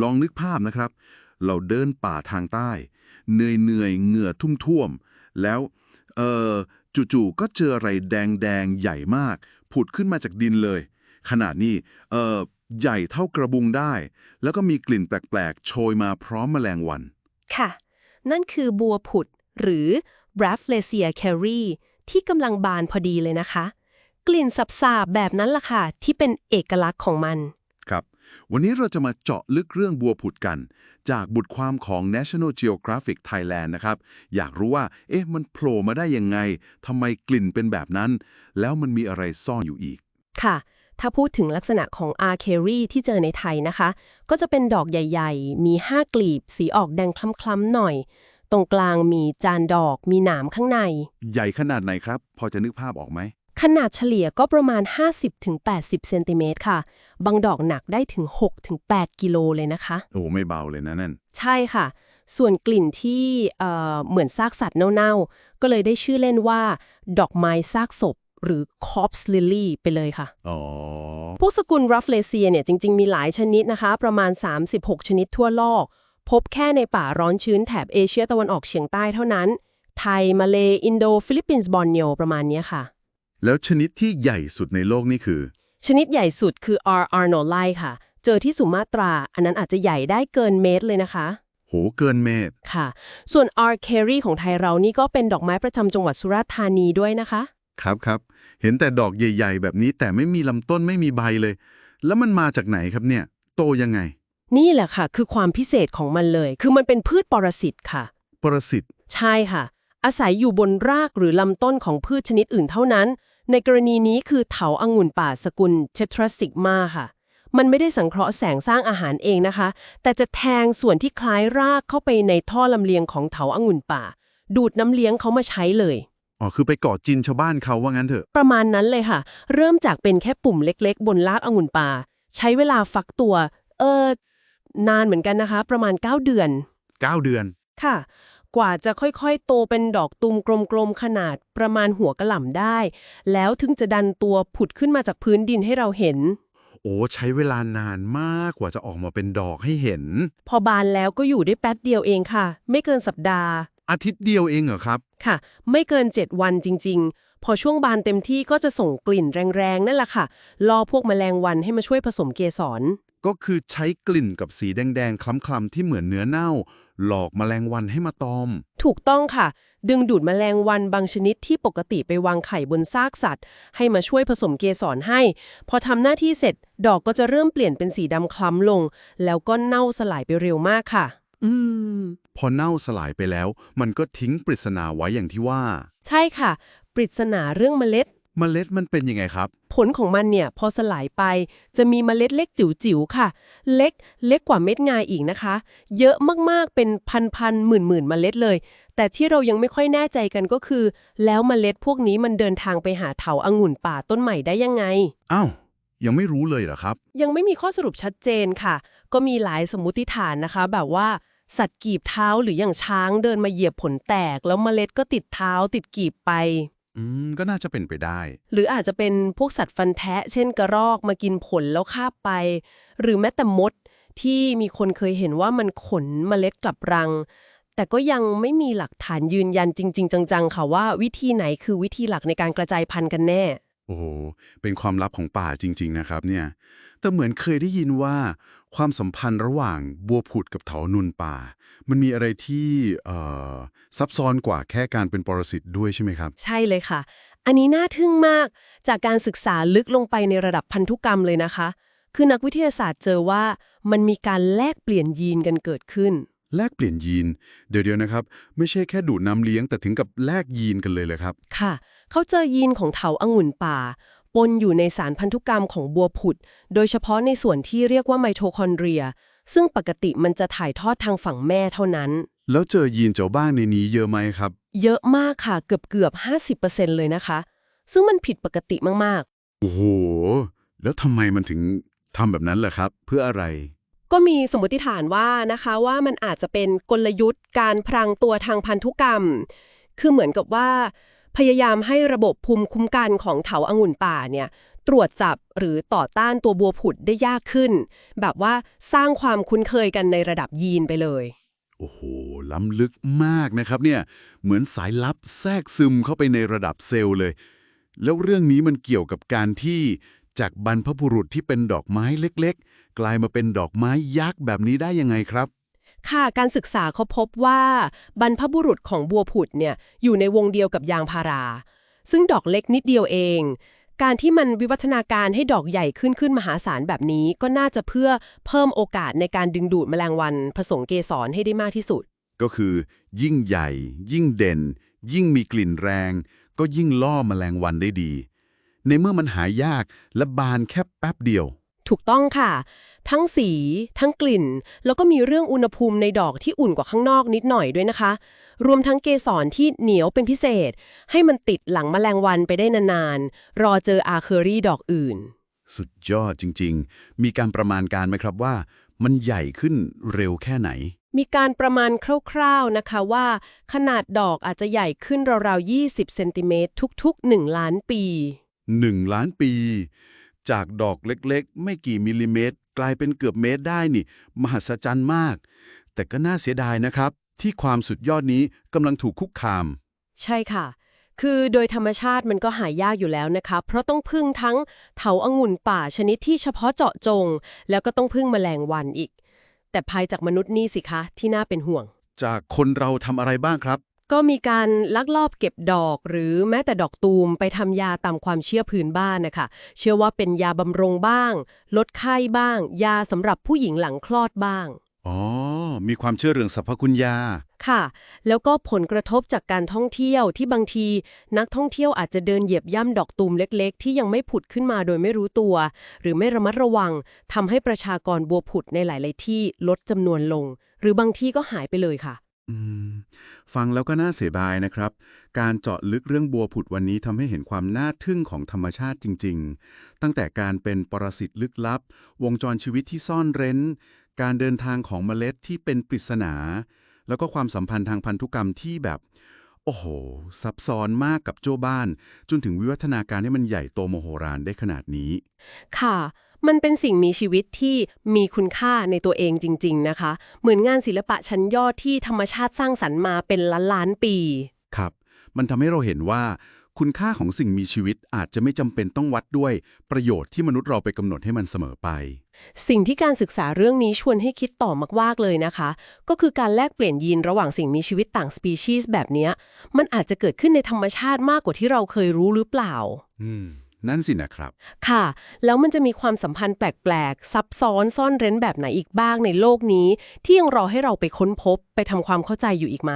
ลองนึกภาพนะครับ เราเดินป่าทางใต้ เหนื่อยเหนื่อยๆเหงื่อทุ่มท่วมๆแล้วเออจู่ๆก็เจออะไรแดงๆใหญ่มาก ผุดขึ้นมาจากดินเลย ขนาดนี้เออใหญ่เท่ากระบุงได้ แล้วก็มีกลิ่นแปลกๆ โชยมาพร้อมแมลงวัน ค่ะ นั่นคือบัวผุดหรือ b r a f l a c e a c a r r y ที่กำลังบานพอดีเลยนะคะ กลิ่นสับๆแบบนั้นล่ะค่ะ ที่เป็นเอกลักษณ์ของมัน วันนี้เราจะมาเจาะลึกเรื่องบัวผุดกัน จากบทความของ National Geographic Thailand นะครับ อยากรู้ว่า เอ๊ะ มันโผล่มาได้ยังไงทำไมกลิ่นเป็นแบบนั้น แล้วมันมีอะไรซ่อนอยู่อีก ค่ะ ถ้าพูดถึงลักษณะของ a r c a r y ที่เจอในไทยนะคะ ก็จะเป็นดอกใหญ่ ๆ มี 5 กลีบ สีออกแดงคล้ำๆหน่อย ตรงกลางมีจานดอก มีหนามข้างใน ใหญ่ขนาดไหนครับ พอจะนึกภาพออกไหม ขนาดเฉลี่ยก็ประมาณ 50-80 เซนติเมตรค่ะ บางดอกหนักได้ถึง 6-8 กิโลเลยนะคะ โอ้ไม่เบาเลยนะนั่น ใช่ค่ะ ส่วนกลิ่นที่เอ่อเหมือนซากสัตว์เน่าๆ ก็เลยได้ชื่อเล่นว่า ดอกไม้ซากศพหรือ corpse lily ไปเลยค่ะ อ๋อ พวกสกุลรัฟเลเซียเนี่ยจริง ๆ มีหลายชนิดนะคะ ประมาณ 36 ชนิดทั่วโลก พบแค่ในป่าร้อนชื้นแถบเอเชียตะวันออกเฉียงใต้เท่านั้น ไทย มาเล อินโด ฟิลิปปินส์ บอร์เนียว ประมาณเนี้ยค่ะ แล้วชนิดที่ใหญ่สุดในโลกนี่คือ ชนิดใหญ่สุดคือ R. arnoldi ค่ะ เจอที่สุมาตรา อันนั้นอาจจะใหญ่ได้เกินเมตรเลยนะคะ โหเกินเมตร ค่ะ ส่วน R. carry ของไทยเรานี่ก็เป็นดอกไม้ประจำจังหวัดสุราษฎร์ธานีด้วยนะคะ ครับครับ เห็นแต่ดอกใหญ่ ๆ แบบนี้แต่ไม่มีลำต้นไม่มีใบเลย แล้วมันมาจากไหนครับเนี่ย โตยังไง นี่แหละค่ะ คือความพิเศษของมันเลย คือมันเป็นพืชปรสิตค่ะ ปรสิต ใช่ค่ะ อาศัยอยู่บนรากหรือลำต้นของพืชชนิดอื่นเท่านั้น ในกรณีนี้คือเถาอังุ่นป่าสกุลเชตรสิกมาค่ะ มันไม่ได้สังเคราะห์แสงสร้างอาหารเองนะคะ แต่จะแทงส่วนที่คล้ายรากเข้าไปในท่อลำเลียงของเถาอังุ่นป่า ดูดน้ำเลี้ยงเขามาใช้เลยอ๋อ คือไปเกาะจินชาวบ้านเขาว่างั้นเถอะ ประมาณนั้นเลยค่ะ เริ่มจากเป็นแค่ปุ่มเล็กๆ บนรากองุ่นป่า ใช้เวลาฟักตัว เออ นานเหมือนกันนะคะ ประมาณ 9 เดือน 9 เดือน ค่ะ กว่าจะค่อยๆ โตเป็นดอกตุมกลมๆขนาดประมาณหัวกระหล่ำได้ แล้วถึงจะดันตัวผุดขึ้นมาจากพื้นดินให้เราเห็น โอ้ใช้เวลานานมากกว่าจะออกมาเป็นดอกให้เห็น พอบานแล้วก็อยู่ได้แป๊บเดียวเองค่ะ ไม่เกินสัปดาห์ อาทิตย์เดียวเองเหรอครับ ค่ะ ไม่เกิน 7 วันจริง ๆ พอช่วงบานเต็มที่ก็จะส่งกลิ่นแรงๆนั่นแหละค่ะล่อพวกแมลงวันให้มาช่วยผสมเกสรก็คือใช้กลิ่นกับสีแดงๆคล้ำๆที่เหมือนเนื้อเน่า หลอกแมลงวันให้มาตอม ถูกต้องค่ะ ดึงดูดแมลงวันบางชนิดที่ปกติไปวางไข่บนซากสัตว์ ให้มาช่วยผสมเกสรให้ พอทำหน้าที่เสร็จ ดอกก็จะเริ่มเปลี่ยนเป็นสีดำคล้ำลง แล้วก็เน่าสลายไปเร็วมากค่ะ อืม พอเน่าสลายไปแล้ว มันก็ทิ้งปริศนาไว้อย่างที่ว่า ใช่ค่ะ ปริศนาเรื่องเมล็ด เมล็ดมันเป็นยังไงครับ ผลของมันเนี่ยพอสลายไปจะมีเมล็ดเล็กจิ๋วๆค่ะ เล็กเล็กกว่าเม็ดงาอีกนะคะ เยอะมากๆเป็นพันๆหมื่นๆเมล็ดเลย แต่ที่เรายังไม่ค่อยแน่ใจกันก็คือ แล้วเมล็ดพวกนี้มันเดินทางไปหาเถาองุ่นป่าต้นใหม่ได้ยังไงอ้าวยังไม่รู้เลยเหรอครับ ยังไม่มีข้อสรุปชัดเจนค่ะ ก็มีหลายสมมุติฐานนะคะ แบบว่าสัตว์กีบเท้าหรืออย่างช้างเดินมาเหยียบผลแตก แล้วเมล็ดก็ติดเท้าติดกีบไป อืม ก็น่าจะเป็นไปได้ หรืออาจจะเป็นพวกสัตว์ฟันแทะ เช่นกระรอกมากินผลแล้วคาบไป หรือแม้แต่มดที่มีคนเคยเห็นว่ามันขนเมล็ดกลับรัง แต่ก็ยังไม่มีหลักฐานยืนยันจริง ๆ จังๆ ค่ะว่าวิธีไหนคือวิธีหลักในการกระจายพันธุ์กันแน่ โอ้โห เป็นความลับของป่าจริง ๆ นะครับเนี่ย แต่เหมือนเคยได้ยินว่าความสัมพันธ์ระหว่างบัวผุดกับเถานุนป่า มันมีอะไรที่ซับซ้อนกว่าแค่การเป็นปรสิตด้วยใช่ไหมครับ ใช่เลยค่ะ อันนี้น่าทึ่งมากจากการศึกษาลึกลงไปในระดับพันธุกรรมเลยนะคะ คือนักวิทยาศาสตร์เจอว่ามันมีการแลกเปลี่ยนยีนกันเกิดขึ้น แลกเปลี่ยนยีน เดี๋ยวๆนะครับ ไม่ใช่แค่ดูดน้ำเลี้ยงแต่ถึงกับแลกยีนกันเลยเลยครับ ค่ะ เขาเจอยีนของเถาองุ่นป่า ปนอยู่ในสารพันธุกรรมของบัวผุด โดยเฉพาะในส่วนที่เรียกว่าไมโทคอนเดรีย ซึ่งปกติมันจะถ่ายทอดทางฝั่งแม่เท่านั้น แล้วเจอยีนเจ้าบ้างในนี้เยอะไหมครับ เยอะมากค่ะเกือบเกือบ50%เลยนะคะ ซึ่งมันผิดปกติมากๆ โอ้โห แล้วทำไมมันถึงทำแบบนั้นล่ะครับ เพื่ออะไร ก็มีสมมติฐานว่านะคะว่ามันอาจจะเป็นกลยุทธ์การพรางตัวทางพันธุกรรม คือเหมือนกับว่า พยายามให้ระบบภูมิคุ้มกันของเถาองุ่นป่าเนี่ยตรวจจับหรือต่อต้านตัวบัวผุดได้ยากขึ้น แบบว่าสร้างความคุ้นเคยกันในระดับยีนไปเลย โอ้โห ล้ำลึกมากนะครับเนี่ย เหมือนสายลับแทรกซึมเข้าไปในระดับเซลล์เลย แล้วเรื่องนี้มันเกี่ยวกับการที่จากบรรพบุรุษที่เป็นดอกไม้เล็กๆ กลายมาเป็นดอกไม้ยักษ์แบบนี้ได้ยังไงครับ ค่ะการศึกษาเขาพบว่าบรรพบุรุษของบัวผุดเนี่ยอยู่ในวงเดียวกับยางพารา ซึ่งดอกเล็กนิดเดียวเอง การที่มันวิวัฒนาการให้ดอกใหญ่ขึ้นขึ้นมหาศาลแบบนี้ ก็น่าจะเพื่อเพิ่มโอกาสในการดึงดูดแมลงวันผสมเกสรให้ได้มากที่สุด ก็คือ ยิ่งใหญ่ ยิ่งเด่น ยิ่งมีกลิ่นแรง ก็ยิ่งล่อแมลงวันได้ดี ในเมื่อมันหายากและบานแค่แป๊บเดียว ถูกต้องค่ะ ทั้งสี ทั้งกลิ่น แล้วก็มีเรื่องอุณหภูมิในดอกที่อุ่นกว่าข้างนอกนิดหน่อยด้วยนะคะ รวมทั้งเกสรที่เหนียวเป็นพิเศษ ให้มันติดหลังแมลงวันไปได้นานๆ รอเจออาเคอรี่ดอกอื่น สุดยอดจริงๆ มีการประมาณการไหมครับว่า มันใหญ่ขึ้นเร็วแค่ไหน มีการประมาณคร่าวๆนะคะว่า ขนาดดอกอาจจะใหญ่ขึ้นราวๆ20เซนติเมตรทุกๆ 1 ล้านปี 1 ล้านปี จากดอกเล็กๆ ไม่กี่มิลลิเมตร กลายเป็นเกือบเมตรได้นี่ มหัศจรรย์มาก แต่ก็น่าเสียดายนะครับ ที่ความสุดยอดนี้กำลังถูกคุกคาม ใช่ค่ะ คือโดยธรรมชาติมันก็หายากอยู่แล้วนะคะ เพราะต้องพึ่งทั้งเถาองุ่นป่าชนิดที่เฉพาะเจาะจง แล้วก็ต้องพึ่งแมลงวันอีก แต่ภัยจากมนุษย์นี่สิคะที่น่าเป็นห่วง จากคนเราทำอะไรบ้างครับ ก็มีการลักลอบเก็บดอกหรือแม้แต่ดอกตูมไปทำยาตามความเชื่อพื้นบ้านนะคะเชื่อว่าเป็นยาบำรุงบ้าง ลดไข้บ้าง ยาสำหรับผู้หญิงหลังคลอดบ้าง อ๋อ มีความเชื่อเรื่องสรรพคุณยา ค่ะ แล้วก็ผลกระทบจากการท่องเที่ยวที่บางที นักท่องเที่ยวอาจจะเดินเหยียบย่ำดอกตูมเล็กๆ ที่ยังไม่ผุดขึ้นมาโดยไม่รู้ตัว หรือไม่ระมัดระวังทำให้ประชากรบัวผุดในหลาย ๆ ที่ลดจำนวนลง หรือบางที่ก็หายไปเลยค่ะ อืม ฟังแล้วก็น่าเสียดายนะครับ การเจาะลึกเรื่องบัวผุดวันนี้ทำให้เห็นความน่าทึ่งของธรรมชาติจริง ๆ ตั้งแต่การเป็นปรสิตลึกลับ วงจรชีวิตที่ซ่อนเร้น การเดินทางของเมล็ดที่เป็นปริศนา แล้วก็ความสัมพันธ์ทางพันธุกรรมที่แบบ โอ้โห ซับซ้อนมากกับโจ้บ้าน จนถึงวิวัฒนาการให้มันใหญ่โตโมโหรานได้ขนาดนี้ ค่ะ มันเป็นสิ่งมีชีวิตที่มีคุณค่าในตัวเองจริง ๆ นะคะ เหมือนงานศิลปะชั้นยอดที่ธรรมชาติสร้างสรรค์มาเป็นล้านล้านๆปี ครับ มันทำให้เราเห็นว่า คุณค่าของสิ่งมีชีวิตอาจจะไม่จำเป็นต้องวัดด้วยประโยชน์ที่มนุษย์เราไปกำหนดให้มันเสมอไป สิ่งที่การศึกษาเรื่องนี้ชวนให้คิดต่อมากๆเลยนะคะ ก็คือการแลกเปลี่ยนยีนระหว่างสิ่งมีชีวิตต่างสปีชีส์แบบเนี้ยมันอาจจะเกิดขึ้นในธรรมชาติมากกว่าที่เราเคยรู้หรือเปล่า อืม นั่นสินะครับ ค่ะ แล้วมันจะมีความสัมพันธ์แปลกๆ ซับซ้อนซ่อนเร้นแบบไหนอีกบ้างในโลกนี้ ที่ยังรอให้เราไปค้นพบไปทำความเข้าใจอยู่อีกไหม